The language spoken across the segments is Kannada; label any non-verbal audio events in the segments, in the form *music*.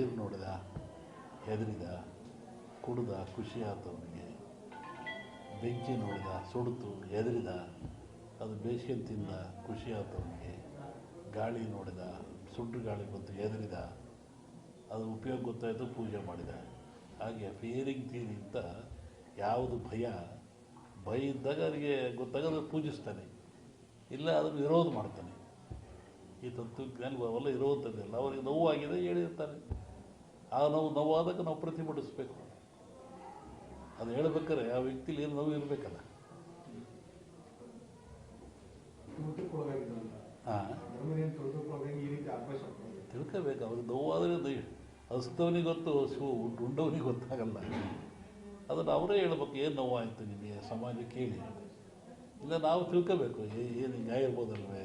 ನೀರು ನೋಡಿದ, ಹೆದರಿದ, ಕುಡಿದ ಖುಷಿ ಆಯ್ತು ಅವನಿಗೆ ಬೆಂಕಿ ನೋಡಿದ ಸುಡ್ತು ಹೆದರಿದ, ಅದು ಬೇಸಿಗೆ ತಿಂದ ಖುಷಿ ಆಯ್ತು ಅವನಿಗೆ ಗಾಳಿ ನೋಡಿದ ಸುಟ್ಟು ಗಾಳಿ ಬಂತು, ಹೆದರಿದ, ಅದು ಉಪಯೋಗ ಗೊತ್ತಾಯಿತು, ಪೂಜೆ ಮಾಡಿದ. ಹಾಗೆ ಫಿಯರಿಂಗ್ ಥಿಯರಿ ಅಂತ ಯಾವುದು ಭಯ ಭಯ ಇದ್ದಾಗ ಅವರಿಗೆ ಗೊತ್ತಾಗ ಪೂಜಿಸ್ತಾನೆ. ಇಲ್ಲ ಅದನ್ನು ವಿರೋಧ ಮಾಡ್ತಾನೆ. ಈ ತಂತ್ರಜ್ಞಾನ ಅವೆಲ್ಲ ಇರುವಂಥದ್ದಿಲ್ಲ ಅವರಿಗೆ ನೋವಾಗಿದೆ ಹೇಳಿರ್ತಾರೆ. ಆ ನೋವು ನೋವಾದಾಗ ನಾವು ಪ್ರತಿಭಟಿಸ್ಬೇಕು ಅದು ಹೇಳ್ಬೇಕಾರೆ ಆ ವ್ಯಕ್ತಿಲಿ ಏನು ನೋವು ಇರಬೇಕಲ್ಲ. ತಿಳ್ಕೋಬೇಕು ಅವ್ರಿಗೆ ನೋವಾದರೆ ಹಸ್ತವನಿಗೆ ಗೊತ್ತು ಶಿವ ಉಂಡವನಿಗೆ ಗೊತ್ತಾಗಲ್ಲ. ಅದನ್ನು ಅವರೇ ಹೇಳ್ಬೇಕು ಏನು ನೋವಾಯಿತು ನಿಮಗೆ? ಸಮಾಜಕ್ಕೆ ಕೇಳಿ. ಇಲ್ಲ ನಾವು ತಿಳ್ಕೋಬೇಕು ಏನು ಹಿಂಗೆ ಆಗಿರ್ಬೋದಲ್ವೇ?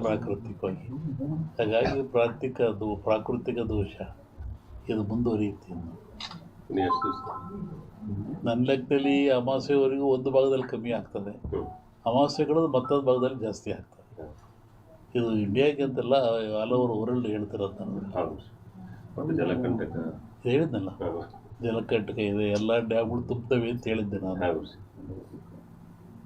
ಪ್ರಾಕೃತಿಕವಾಗಿ ಹಾಗಾಗಿ ಪ್ರಾಕೃತಿಕ ಅದು ಪ್ರಾಕೃತಿಕ ದೋಷ. ಇದು ಮುಂದುವರಿಯುತ್ತೆ ನನ್ನ ಲೆಕ್ಕದಲ್ಲಿ ಅಮಾವಾಸ್ಯೆವರೆಗೂ ಒಂದು ಭಾಗದಲ್ಲಿ ಕಮ್ಮಿ ಆಗ್ತದೆ. ಅಮಾವಾಸ್ಯೆಗಳು ಮತ್ತೊಂದು ಭಾಗದಲ್ಲಿ ಜಾಸ್ತಿ ಆಗ್ತದೆ. ಇದು ಇಂಡಿಯಾಗೆ ಅಂತಲ್ಲ ಹಲವರು ವರ್ಲ್ಡ್ ಹೇಳ್ತಿರೋದು ನಾನು. ಹೇಳಿದ್ನಲ್ಲ. ಜಲಕಂಟಕ ಇದೆ ಎಲ್ಲ ಡ್ಯಾಮ್ಗಳು ತುಂಬ್ತವೆ ಅಂತ ಹೇಳಿದ್ದೆ ನಾನು.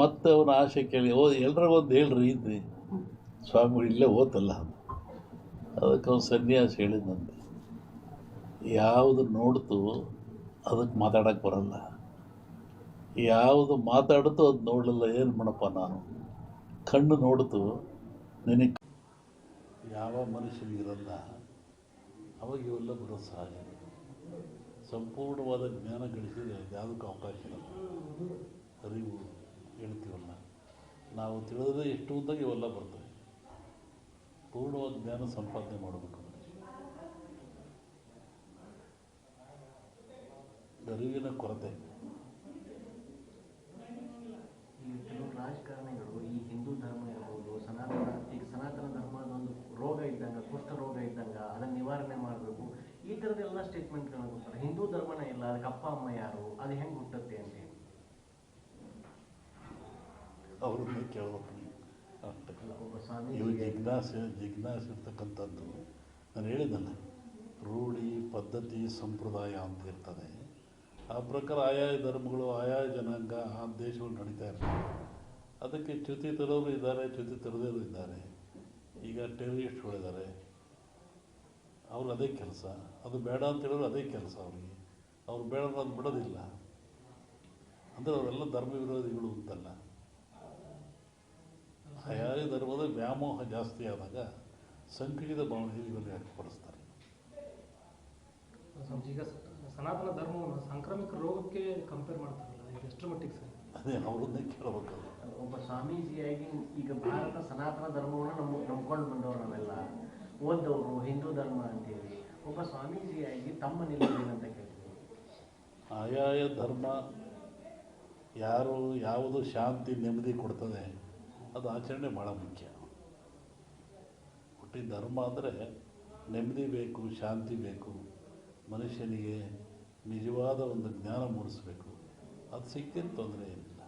ಮತ್ತೆ ಅವನ ಆಸೆ ಕೇಳಿ, ಓ ಎಲ್ರಿಗೊಂದು ಹೇಳ್ರಿ, ಇದ್ರಿ. ಸ್ವಾಮಿಗಳು ಇಲ್ಲೇ ಓತಲ್ಲ ಅದಕ್ಕೆ ಅವನು ಸನ್ಯಾಸ ಹೇಳಿದಂತೆ. ಯಾವುದು ನೋಡ್ತು ಅದಕ್ಕೆ ಮಾತಾಡಕ್ಕೆ ಬರಲ್ಲ. ಯಾವುದು ಮಾತಾಡ್ತು ಅದು ನೋಡಲಿಲ್ಲ, ಏನು ಮಾಡಪ್ಪ ನಾನು? ಕಣ್ಣು ನೋಡ್ತು, ನಿನಗೆ ಯಾವ ಮನುಷ್ಯನಿಗಿರಲ್ಲ ಅವಾಗ ಇವೆಲ್ಲ ಬರೋದು ಸಹಜ. ಸಂಪೂರ್ಣವಾದ ಜ್ಞಾನ ಗಳಿಸಿದರೆ ಯಾವುದಕ್ಕೂ ಅವಕಾಶ ಇರಲ್ಲ ಅರಿವು. ಹೇಳ್ತೀವಲ್ಲ ನಾವು ತಿಳಿದ್ರೆ ಎಷ್ಟು ಉದ್ದಾಗ ಇವೆಲ್ಲ ಬರ್ತವೆ ಪೂರ್ಣವಾದ ಜ್ಞಾನ ಸಂಪಾದನೆ ಮಾಡಬೇಕು ಅರಿವಿನ ಕೊರತೆ. ಈ ಕೆಲವು ರಾಜಕಾರಣಿಗಳು ಈ ಹಿಂದೂ ಧರ್ಮ ಇರ್ಬೋದು, ಸನಾತನ, ಈಗ ಸನಾತನ ಧರ್ಮದ ಒಂದು ರೋಗ ಇದ್ದಂಗ, ಕುಷ್ಠ ರೋಗ ಇದ್ದಂಗ ಅದನ್ನು ನಿವಾರಣೆ ಮಾಡಬೇಕು. ಈ ಥರದ್ದೆಲ್ಲ ಸ್ಟೇಟ್ಮೆಂಟ್ಗಳನ್ನ ಕೊಡ್ತಾರೆ. ಹಿಂದೂ ಧರ್ಮನೇ ಇಲ್ಲ, ಅದಕ್ಕೆ ಅಪ್ಪ, ಅಮ್ಮ ಯಾರು, ಅದು ಹೆಂಗೆ ಹುಟ್ಟುತ್ತೆ ಅಂತ ಹೇಳಿ. ಅವ್ರನ್ನ ಕೇಳಬೇಕು? ನೀವು ಇವು ಜಿಜ್ಞಾಸೆ ಜಿಜ್ಞಾಸೆ ಇರ್ತಕ್ಕಂಥದ್ದು. ನಾನು ಹೇಳಿದ್ದಲ್ಲ ರೂಢಿ ಪದ್ಧತಿ ಸಂಪ್ರದಾಯ ಅಂತ ಇರ್ತದೆ. ಆ ಪ್ರಕಾರ ಆಯಾ ಧರ್ಮಗಳು ಆಯಾ ಜನಾಂಗ ಆ ದೇಶಗಳು ನಡೀತಾ ಇರ್ತವೆ. ಅದಕ್ಕೆ ಚ್ಯುತಿ ತರೋರು ಇದ್ದಾರೆ ಚ್ಯುತಿ ತರದೇರು ಇದ್ದಾರೆ. ಈಗ ಟೆರರಿಸ್ಟ್ಗಳಿದ್ದಾರೆ ಅವ್ರು ಅದೇ ಕೆಲಸ. ಅದು ಬೇಡ ಅಂತ ಹೇಳಿದ್ರು ಅದೇ ಕೆಲಸ ಅವ್ರಿಗೆ. ಅವ್ರು ಬೇಡ ಅಂತ ಬಿಡೋದಿಲ್ಲ. ಅಂದರೆ ಅವರೆಲ್ಲ ಧರ್ಮ ವಿರೋಧಿಗಳು ಅಂತಲ್ಲ. ಹಯಾರಿ ಧರ್ಮದ ವ್ಯಾಮೋಹ ಜಾಸ್ತಿ ಆದಾಗ ಸಂಕುಚಿತ ಭಾವನೆ ಇವನ್ನು ವ್ಯಕ್ತಪಡಿಸ್ತಾರೆ? ಈಗ ಸನಾತನ ಧರ್ಮವನ್ನು ಸಾಂಕ್ರಾಮಿಕ ರೋಗಕ್ಕೆ ಕಂಪೇರ್ ಮಾಡ್ತಾರಲ್ಲ ಈಗ ಎಷ್ಟು ಮಟ್ಟಿಗೆ ಸರ್? ಅದೇ ಅವರನ್ನೇ ಕೇಳಬೇಕು. ಒಬ್ಬ ಸ್ವಾಮೀಜಿಯಾಗಿ ಈಗ ಭಾರತ ಸನಾತನ ಧರ್ಮವನ್ನು ನಮ್ಮ ನಂಬ್ಕೊಂಡು ಬಂದವರು ನಾವೆಲ್ಲ ಓದವರು ಹಿಂದೂ ಧರ್ಮ ಅಂತೇಳಿ ಒಬ್ಬ ಸ್ವಾಮೀಜಿಯಾಗಿ ತಮ್ಮ ನಿಲುವು ಅಂತ ಕೇಳ್ತೀವಿ ಆಯಾಯ ಧರ್ಮ ಯಾರು ಯಾವುದು ಶಾಂತಿ ನೆಮ್ಮದಿ ಕೊಡ್ತದೆ ಅದು ಆಚರಣೆ ಭಾಳ ಮುಖ್ಯ. ಹುಟ್ಟಿ ಧರ್ಮ ಅಂದರೆ ನೆಮ್ಮದಿ ಬೇಕು ಶಾಂತಿ ಬೇಕು ಮನುಷ್ಯನಿಗೆ ನಿಜವಾದ ಒಂದು ಜ್ಞಾನ ಮೂಡಿಸ್ಬೇಕು. ಅದು ಸಿಕ್ಕಿದ ತೊಂದರೆ ಏನಿಲ್ಲ.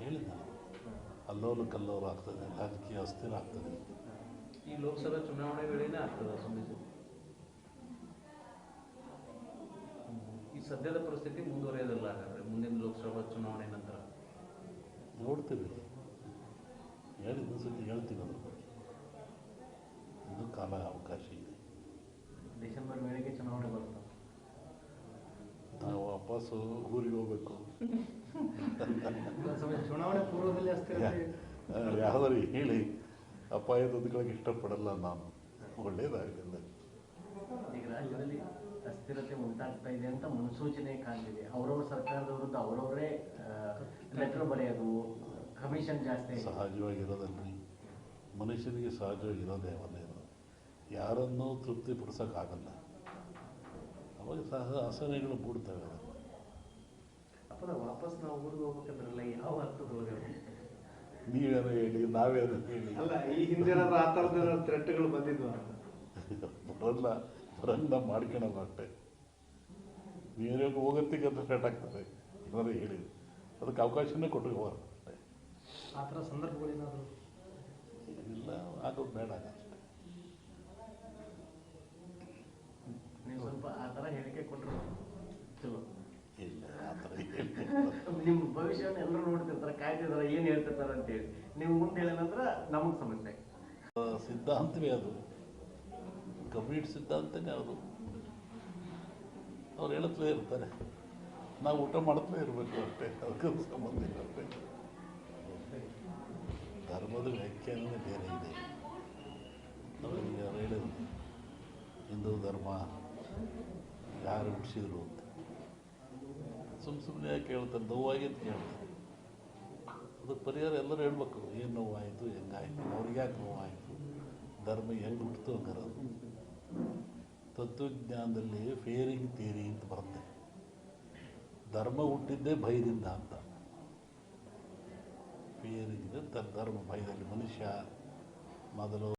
ಹೇಳಿದ ಅಲ್ಲೋಲು ಕಲ್ಲೋಲು ಆಗ್ತದೆ ರಾಜಕೀಯ ಅಸ್ಥಿರ ಆಗ್ತದೆ. ಈ ಲೋಕಸಭಾ ಚುನಾವಣೆ ವೇಳೆನೇ ಆಗ್ತದೆ ಸ್ವಾಮೀಜಿ ಈ ಸದ್ಯದ ಪರಿಸ್ಥಿತಿ ಮುಂದುವರಿಯೋದಿಲ್ಲ ಹಾಗಾದ್ರೆ ಮುಂದಿನ ಲೋಕಸಭಾ ಚುನಾವಣೆ ನಂತರ. ನೋಡ್ತೀವಿ. ಹೇಳಿ ಸತಿ ಹೇಳ್ತೀವಿ ಅದ್ರ ಬಗ್ಗೆ. ಇದು ಕಾಲ ಅವಕಾಶ ಇದೆ. ಡಿಸೆಂಬರ್ ವೇಳೆಗೆ ಚುನಾವಣೆ ಬರ್ತದೆ ನಾವು ವಾಪಸ್ಸು ಊರಿಗೆ ಹೋಗ್ಬೇಕು. ಚುನಾವಣೆ ಪೂರ್ವದಲ್ಲಿ ಅಷ್ಟೇ ಯಾವ್ದಾರು ಹೇಳಿ. ಅಪಾಯದ ಹೊಂದ್ಕೊಳ್ಳೋಕೆ ಇಷ್ಟಪಡಲ್ಲ ನಾನು. ಒಳ್ಳೇದಾಗಲಿಲ್ಲ ಈಗ ರಾಜ್ಯದಲ್ಲಿ ಅಸ್ಥಿರತೆ ಉಂಟಾಗ್ತಾ ಇದೆ ಅಂತ ಮುನ್ಸೂಚನೆ ಕಾಣ್ತಿದೆ ಅವರವ್ರ ಸರ್ಕಾರದ ವಿರುದ್ಧ ಅವರವರೇ ಲೆಟರ್ ಬರೆಯೋದು ಕಮಿಷನ್ ಜಾಸ್ತಿ ಸಹಜವಾಗಿರೋದಲ್ರಿ ಮನುಷ್ಯನಿಗೆ ಸಹಜವಾಗಿರೋದೇ ಒಂದೇ ಯಾರನ್ನೂ ತೃಪ್ತಿಪಡಿಸೋಕ್ಕಾಗಲ್ಲ ಅವಾಗ ಸಹ ಅಸಹ್ಯಗಳು ಮೂಡ್ತವೆ ಅದನ್ನು ವಾಪಸ್ ನಾವು ಊರಿಗೆ ಹೋಗ್ಬೇಕಂದ್ರಲ್ಲ ಯಾವ ಅರ್ಥದೊಳಗೆ ನೀವೇನೋ ಹೇಳಿ ನಾವೇನೋ ಹೇಳಿ. ಅಲ್ಲ ಈ ಹಿಂದಿನ ಆ ಥರದ ಥ್ರೆಟ್ಗಳು ಬಂದಿದ್ವು? *laughs* ಬರಲ್ಲ. ಬರಂಗ ಮಾಡ್ಕೊಳಲ್ಲ ಅಷ್ಟೇ ಬೇರೆ ಹೋಗತ್ತಿಗೆ ಅಂತ ಸ್ಟಾರ್ಟ್ ಆಗ್ತದೆ. ಏನಾದ್ರು ಹೇಳಿ. ಅದಕ್ಕೆ ಅವಕಾಶನೇ ಕೊಟ್ಟು ಹೋಗೋದು ಅಷ್ಟೇ ಆ ಥರ ಸಂದರ್ಭಗಳೇನಾದರೂ? ಇಲ್ಲ ಆಗೋದು ಬೇಡ ಅಷ್ಟೇ. ನೀವು ಸ್ವಲ್ಪ ಆ ಥರ ಹೇಳಿಕೆ ಕೊಟ್ಟರು ಚಲೋ ಇಲ್ಲ ಆ ಥರ ನಿಮ್ಮ ಭವಿಷ್ಯವನ್ನು ಎಲ್ಲರೂ ನೋಡ್ತಿರ್ತಾರೆ ಕಾಯ್ತಿರ್ತಾರೆ ಏನು ಹೇಳ್ತಿರ್ತಾರೆ ಅಂತೇಳಿ ನೀವು ಮುಂದೆ ಹೇಳಿದ್ರೆ ನಮಗೆ ಸಮಸ್ಯೆ. ಸಿದ್ಧಾಂತವೇ ಅದು. ಕಂಪ್ಲೀಟ್ ಸಿದ್ಧಾಂತನೇ ಅವರು ಅವ್ರು ಹೇಳುತ್ತಲೇ ಇರ್ತಾರೆ. ನಾವು ಊಟ ಮಾಡುತ್ತಲೇ ಇರಬೇಕು ಅಷ್ಟೇ. ಅದಕ್ಕೆ ಸಂಬಂಧ ಇಲ್ಲ ಧರ್ಮದ ವ್ಯಾಖ್ಯಾನವೇ ಬೇರೆ ಇದೆ. ಹೇಳಿದ್ರು? ಹಿಂದೂ ಧರ್ಮ ಯಾರು ಹುಟ್ಟಿಸಿದ್ರು ಅಂತ. ಸುಮ್ಮ ಸುಮ್ಮನೆ ಯಾಕೆ ಹೇಳ್ತಾರೆ? ನೋವಾಗಿ ಅಂತ ಕೇಳ್ತಾರೆ ಅದಕ್ಕೆ ಪರಿಹಾರ ಎಲ್ಲರೂ ಹೇಳ್ಬೇಕು. ಏನು ನೋವಾಯಿತು, ಹೆಂಗಾಯಿತು, ಅವ್ರಿಗೆ ಯಾಕೆ ನೋವಾಯಿತು? ಧರ್ಮ ಹೆಂಗೆ ಹುಟ್ಟಿತು ಅಂತಾರೆ ಅದು. ತತ್ವಜ್ಞಾನದಲ್ಲಿ ಫೇರಿಂಗ್ ಥಿಯರಿ ಅಂತ ಬರುತ್ತೆ. ಧರ್ಮ ಹುಟ್ಟಿದ್ದೇ ಭಯದಿಂದ ಅಂತ. ಫಿಯರಿಂಗ್ ಧರ್ಮ ಭಯದಲ್ಲಿ ಮನುಷ್ಯ ಮೊದಲು